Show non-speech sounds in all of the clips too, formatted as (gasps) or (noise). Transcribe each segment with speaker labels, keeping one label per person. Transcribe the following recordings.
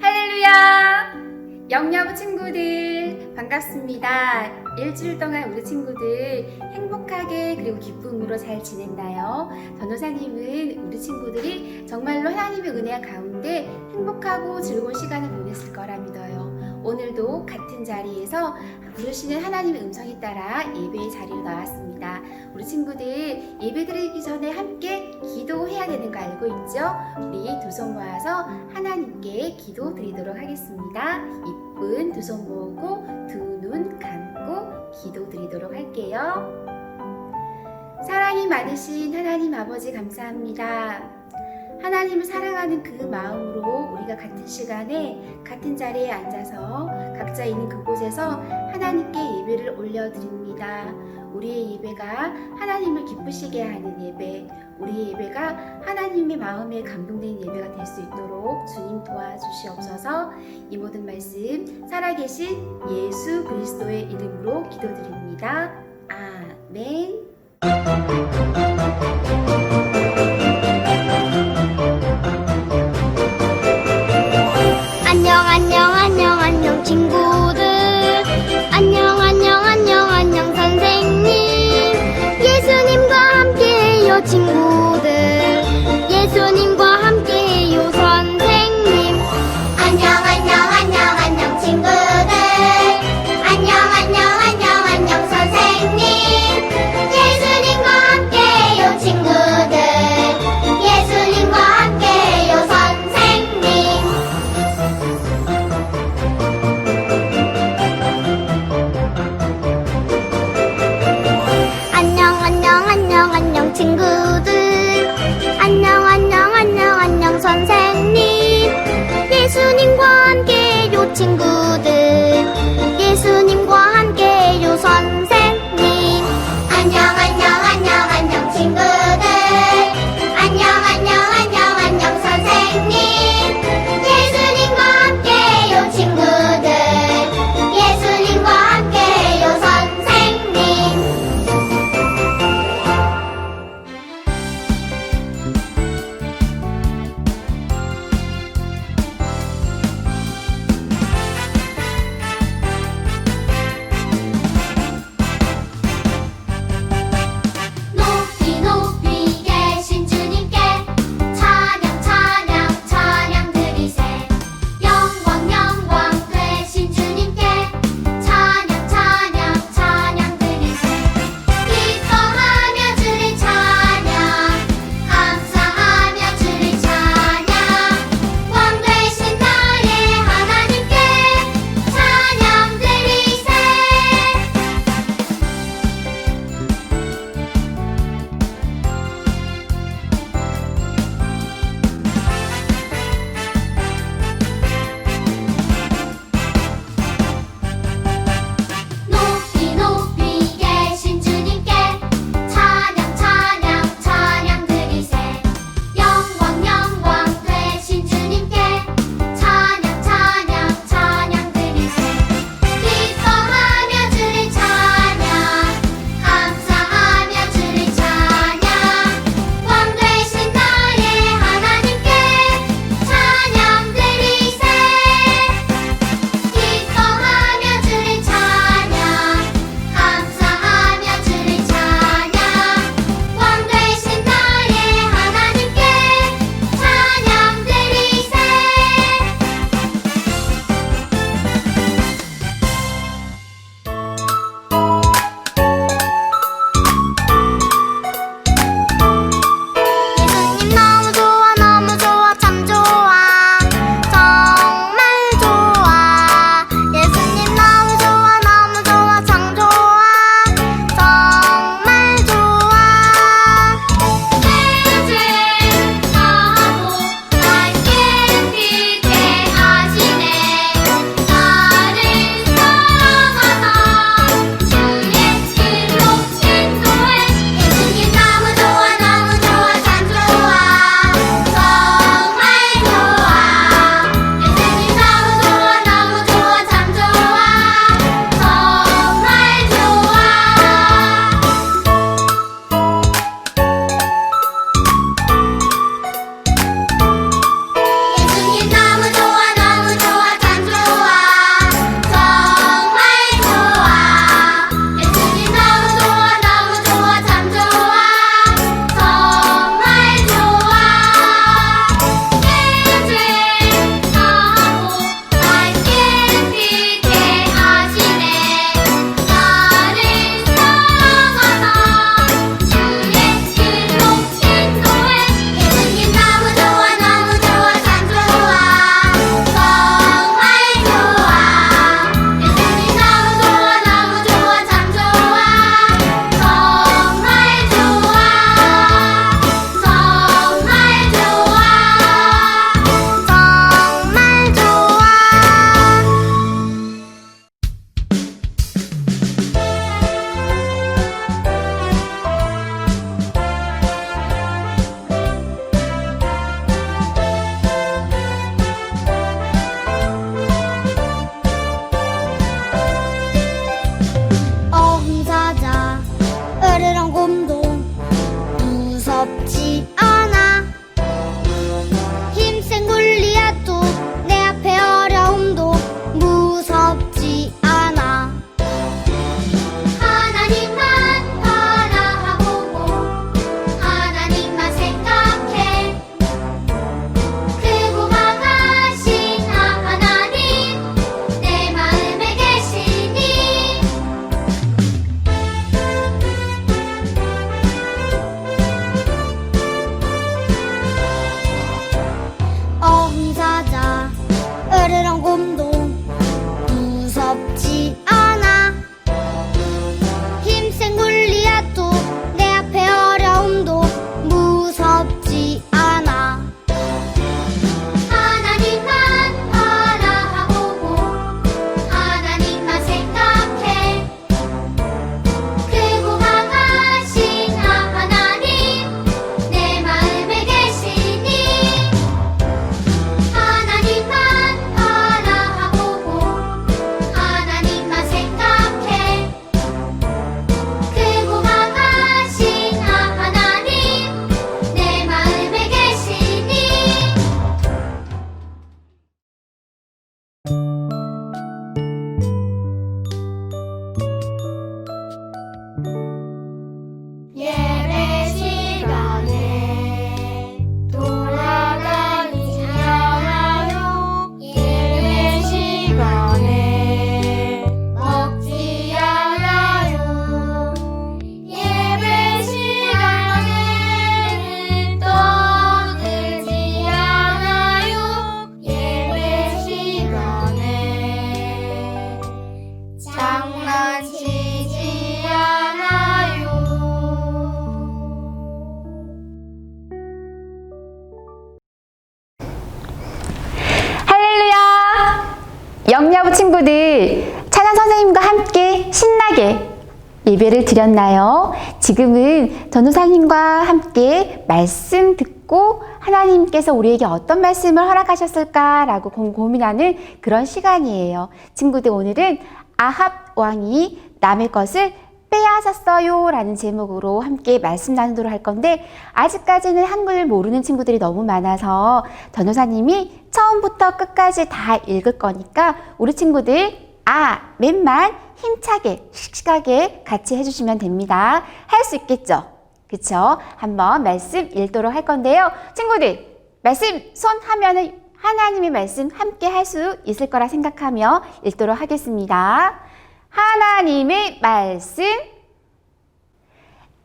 Speaker 1: 할렐루야! 영야부 친구들 반갑습니다. 일주일 동안 우리 친구들 행복하게 그리고 기쁨으로 잘 지냈나요? 전도사님은 우리 친구들이 정말로 하나님의 은혜 가운데 행복하고 즐거운 시간을 보냈을 거라 믿어요. 오늘도 같은 자리에서 부르시는 하나님의 음성에 따라 예배의 자리로 나왔습니다. 우리 친구들 예배 드리기 전에 함께 기도해야 되는 거 알고 있죠? 우리 두 손 모아서 하나님께 기도 드리도록 하겠습니다. 이쁜 두 손 모으고 두 눈 감고 기도 드리도록 할게요. 사랑이 많으신 하나님 아버지 감사합니다. 하나님을 사랑하는 그 마음으로 우리가 같은 시간에 같은 자리에 앉아서 각자 있는 그곳에서 하나님께 예배를 올려드립니다. 우리의 예배가 하나님을 기쁘시게 하는 예배, 우리의 예배가 하나님의 마음에 감동되는 예배가 될 수 있도록 주님 도와주시옵소서 이 모든 말씀 살아계신 예수 그리스도의 이름으로 기도드립니다. 아멘. 하나님과 함께 신나게 예배를 드렸나요? 지금은 전도사님과 함께 말씀 듣고 하나님께서 우리에게 어떤 말씀을 허락하셨을까라고 고- 고민하는 그런 시간이에요. 친구들 오늘은 아합 왕이 남의 것을 빼앗았어요 라는 제목으로 함께 말씀 나누도록 할 건데 아직까지는 한글 모르는 친구들이 너무 많아서 전도사님이 처음부터 끝까지 다 읽을 거니까 우리 친구들 아, 맨만 힘차게, 씩씩하게 같이 해주시면 됩니다. 할 수 있겠죠? 그쵸? 한번 말씀 읽도록 할 건데요. 친구들, 말씀 손 하면은 하나님의 말씀 함께 할 수 있을 거라 생각하며 읽도록 하겠습니다. 하나님의 말씀.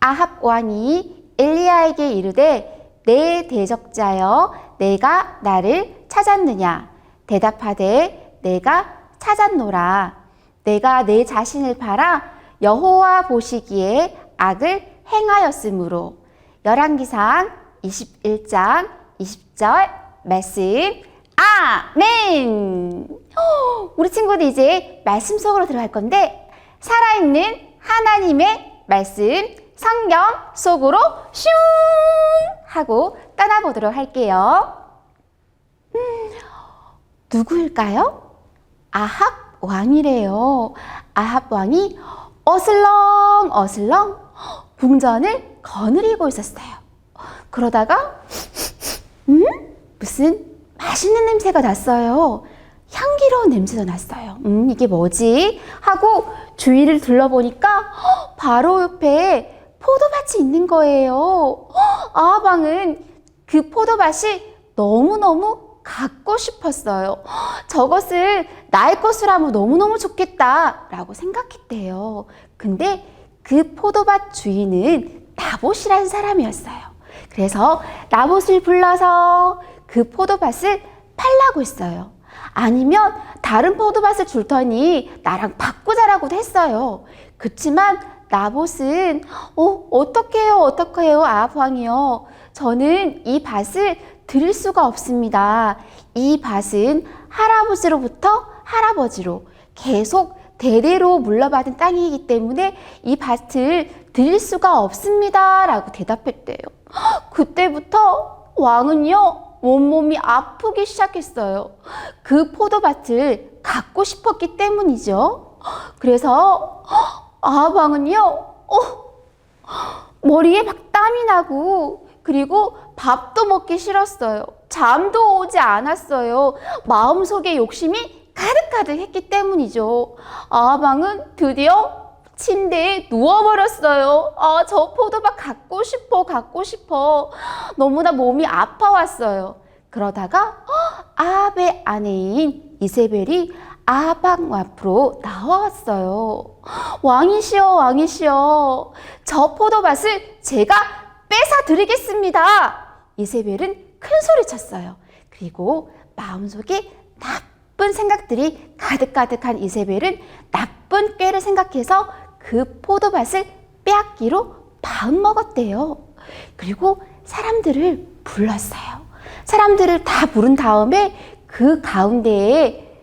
Speaker 1: 아합 왕이 엘리야에게 이르되 내 대적자여 내가 나를 찾았느냐? 대답하되 내가 찾았노라. 내가 내 자신을 팔아 여호와 보시기에 악을 행하였으므로. 열왕기상 21장 20절 말씀. 아멘! 호, 우리 친구들 이제 말씀 속으로 들어갈 건데 살아있는 하나님의 말씀 성경 속으로 슝 하고 떠나보도록 할게요. 음, 누구일까요? 아합 왕이래요. 아합 왕이 어슬렁 어슬렁 궁전을 거느리고 있었어요. 그러다가 음? 무슨 맛있는 냄새가 났어요. 향기로운 냄새도 났어요. 음, 이게 뭐지? 하고 주위를 둘러보니까 헉, 바로 옆에 포도밭이 있는 거예요. 헉, 아합왕은 그 포도밭이 너무너무 갖고 싶었어요. 헉, 저것을 나의 것으로 하면 너무너무 좋겠다 라고 생각했대요. 근데 그 포도밭 주인은 나봇이라는 사람이었어요. 그래서 나봇을 불러서 그 포도밭을 팔라고 했어요. 아니면 다른 포도밭을 줄 테니 나랑 바꾸자라고도 했어요. 그렇지만 나봇은 어 어떡해요 어떡해요 아합왕이요. 저는 이 밭을 드릴 수가 없습니다. 이 밭은 할아버지로부터 할아버지로 계속 대대로 물려받은 땅이기 때문에 이 밭을 드릴 수가 없습니다. 라고 대답했대요. (gasps) 그때부터 왕은요, 온몸이 아프기 시작했어요. 그 포도밭을 갖고 싶었기 때문이죠. (gasps) 그래서 (gasps) 아합왕은요, 어, 머리에 막 땀이 나고, 그리고 밥도 먹기 싫었어요. 잠도 오지 않았어요. 마음속에 욕심이 가득가득했기 때문이죠. 아합왕은 드디어 침대에 누워버렸어요. 아, 저 포도밭 갖고 싶어, 갖고 싶어. 너무나 몸이 아파왔어요. 그러다가 아합의 아내인 이세벨이 아합 앞으로 나왔어요. 왕이시여, 왕이시여. 저 포도밭을 제가 뺏어 드리겠습니다. 이세벨은 큰 소리 쳤어요. 그리고 마음속에 나쁜 생각들이 가득가득한 이세벨은 나쁜 꾀를 생각해서 그 포도밭을 빼앗기로 마음먹었대요. 그리고 사람들을 불렀어요. 사람들을 다 부른 다음에 그 가운데에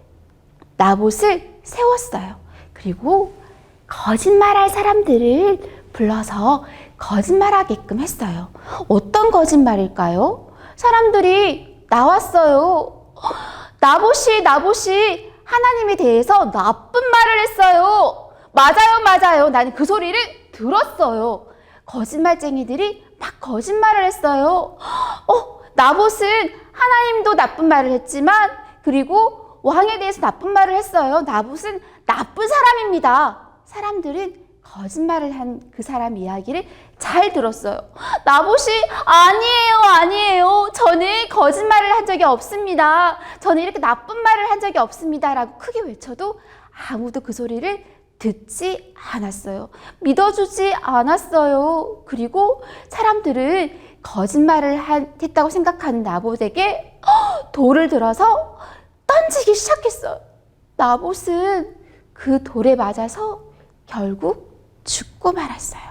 Speaker 1: 나봇을 세웠어요. 그리고 거짓말할 사람들을 불러서 거짓말하게끔 했어요. 어떤 거짓말일까요? 사람들이 나왔어요. 나봇이 나봇이 하나님에 대해서 나쁜 말을 했어요. 맞아요, 맞아요. 나는 그 소리를 들었어요. 거짓말쟁이들이 막 거짓말을 했어요. 어, 나봇은 하나님도 나쁜 말을 했지만 그리고 왕에 대해서 나쁜 말을 했어요. 나봇은 나쁜 사람입니다. 사람들은 거짓말을 한 그 사람 이야기를 잘 들었어요. (gasps) 나봇이 아니에요, 아니에요. 저는 거짓말을 한 적이 없습니다. 저는 이렇게 나쁜 말을 한 적이 없습니다. 라고 크게 외쳐도 아무도 그 소리를 듣지 않았어요. 믿어주지 않았어요. 그리고 사람들은 거짓말을 한- 했다고 생각하는 나봇에게 (gasps) 돌을 들어서 던지기 시작했어요. 나봇은 그 돌에 맞아서 결국 죽고 말았어요.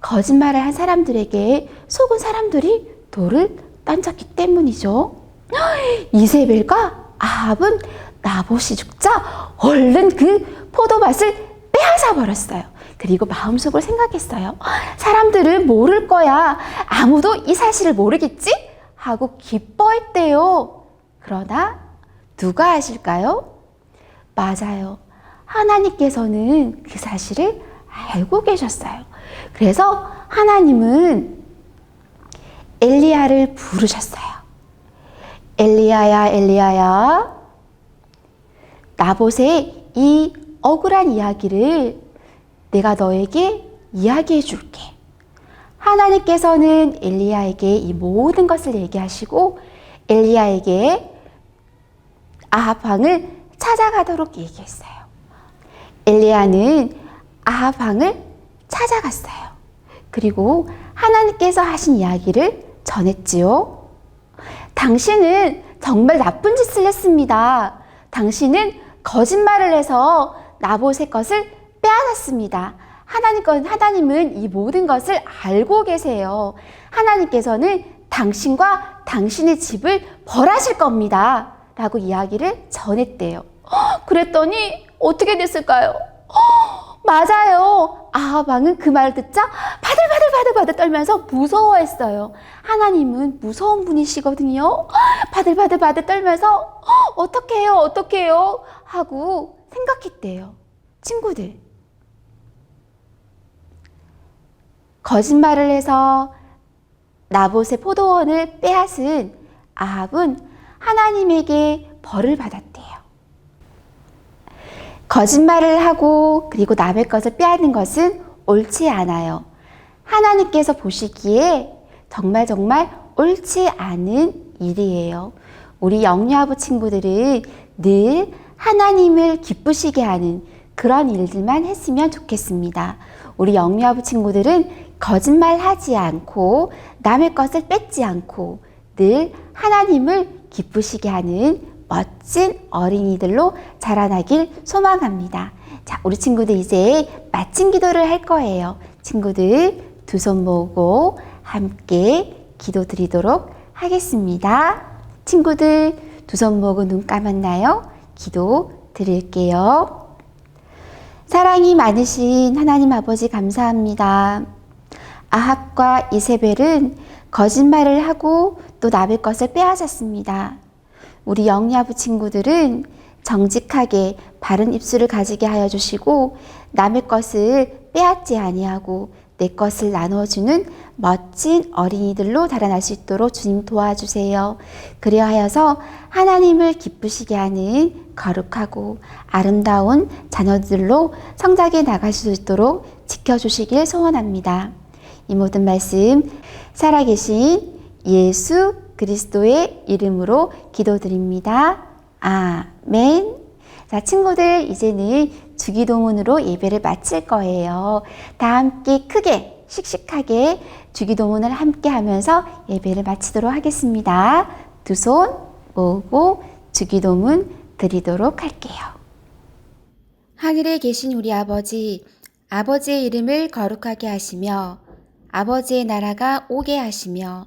Speaker 1: 거짓말을 한 사람들에게 속은 사람들이 돌을 던졌기 때문이죠. (gasps) 이세벨과 아합은 나봇이 죽자 얼른 그 포도밭을 빼앗아 버렸어요. 그리고 마음속으로 생각했어요. (gasps) 사람들은 모를 거야. 아무도 이 사실을 모르겠지? 하고 기뻐했대요. 그러나 누가 아실까요? 맞아요. 하나님께서는 그 사실을 알고 계셨어요. 그래서 하나님은 엘리야를 부르셨어요. 엘리야야, 엘리야야. 나봇의 이 억울한 이야기를 내가 너에게 이야기해 줄게. 하나님께서는 엘리야에게 이 모든 것을 얘기하시고 엘리야에게 아합 왕을 찾아가도록 얘기했어요. 엘리야는 아합 왕을 찾아갔어요. 그리고 하나님께서 하신 이야기를 전했지요. 당신은 정말 나쁜 짓을 했습니다. 당신은 거짓말을 해서 나봇의 것을 빼앗았습니다. 하나님 건 하나님은 이 모든 것을 알고 계세요. 하나님께서는 당신과 당신의 집을 벌하실 겁니다. 라고 이야기를 전했대요. 헉, 그랬더니 어떻게 됐을까요? 헉, 맞아요. 아방은 그 말을 듣자 바들바들바들바들 떨면서 무서워했어요. 하나님은 무서운 분이시거든요. 바들바들바들 떨면서 어떡해요, 어떡해요 하고 생각했대요. 친구들. 거짓말을 해서 나봇의 포도원을 빼앗은 아합은 하나님에게 벌을 받았대요. 거짓말을 하고 그리고 남의 것을 빼앗는 것은 옳지 않아요. 하나님께서 보시기에 정말 정말 옳지 않은 일이에요. 우리 영유아부 친구들은 늘 하나님을 기쁘시게 하는 그런 일들만 했으면 좋겠습니다. 우리 영유아부 친구들은 거짓말 하지 않고 남의 것을 뺏지 않고 늘 하나님을 기쁘시게 하는 멋진 어린이들로 자라나길 소망합니다. 자, 우리 친구들 이제 마침 기도를 할 거예요. 친구들 두 손 모으고 함께 기도 드리도록 하겠습니다. 친구들 두 손 모으고 눈 감았나요? 기도 드릴게요. 사랑이 많으신 하나님 아버지 감사합니다. 아합과 이세벨은 거짓말을 하고 또 남의 것을 빼앗았습니다. 우리 영야부 친구들은 정직하게 바른 입술을 가지게 하여 주시고 남의 것을 빼앗지 아니하고 내 것을 나누어주는 멋진 어린이들로 자라날 수 있도록 주님 도와주세요. 그리하여서 하나님을 기쁘시게 하는 거룩하고 아름다운 자녀들로 성장해 나갈 수 있도록 지켜주시길 소원합니다. 이 모든 말씀 살아계신 예수 그리스도의 이름으로 기도드립니다. 아멘. 자, 친구들, 이제는 주기도문으로 예배를 마칠 거예요. 다 함께 크게, 씩씩하게 주기도문을 함께 하면서 예배를 마치도록 하겠습니다. 두 손 모으고 주기도문 드리도록 할게요. 하늘에 계신 우리 아버지, 아버지의 이름을 거룩하게 하시며, 아버지의 나라가 오게 하시며,